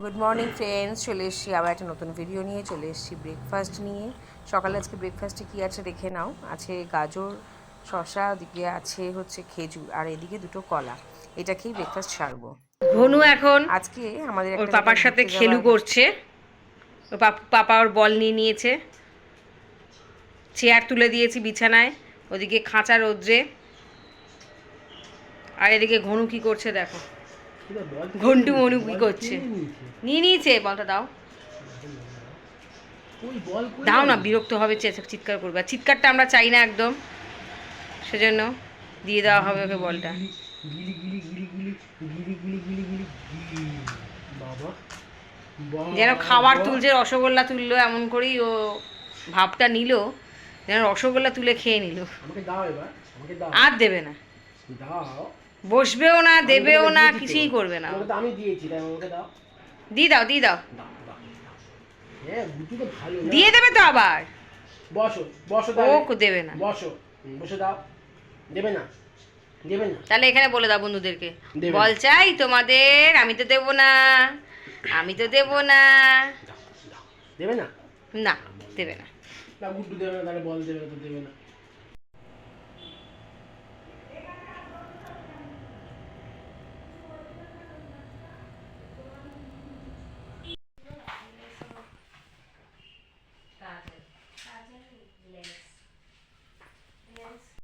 Good morning friends চলে এসেছি আবার একটা নতুন ভিডিও নিয়ে। চলে এসেছি ব্রেকফাস্ট নিয়ে। সকালে আজকে ব্রেকফাস্টে কী আছে দেখে নাও। আছে গাজর শশা ওদিকে আছে হচ্ছে খেজুর। আর এদিকে দুটো কলা। এটা খেয়েই ব্রেকফাস্ট সারবো ঘনু এখন আজকে আমাদের ওর পাপার সাথে খেলু করছে। ওর পাপ- পাপা ওর বল নিয়ে নিয়েছে। চেয়ার তুলে দিয়েছি বিছানায়। ওদিকে খাঁচা রোদ্রে। আর এদিকে ঘনু কি করছে দেখো। ঘন্টু মনু কি করছে? নিয়ে নিয়েছে? বলটা দাও। দাও না বিরক্ত হবে চিৎকার করবে। আর চিৎকারটা আমরা চাই না একদম। সেজন্য দিয়ে দেওয়া হবে ওকে বলটা। যেন খাবার তুলছে রসগোল্লা তুললো এমন করেই ও ভাবটা নিল যেন রসগোল্লা তুলে খেয়ে নিল। আর দেবে না। দাও। বসবেও না দেবেও না কিছুই করবে না। আমি দিয়েছি তাই আমাকে দাও। দিয়ে দাও দিয়ে দাও। হ্যাঁ দিয়ে দেবে তো আবার। বসো বসো ও। দেবে না। বসো বসে দাও। দেবে না দেবে না। তাহলে এখানে বলে দাও বন্ধুদেরকে। বল চাই তোমাদের আমি তো দেবো না আমি তো দেবো না। দেবে না? না দেবে না। না গুড্ডু দেবে না তাহলে বল দেবে না তো দেবে না।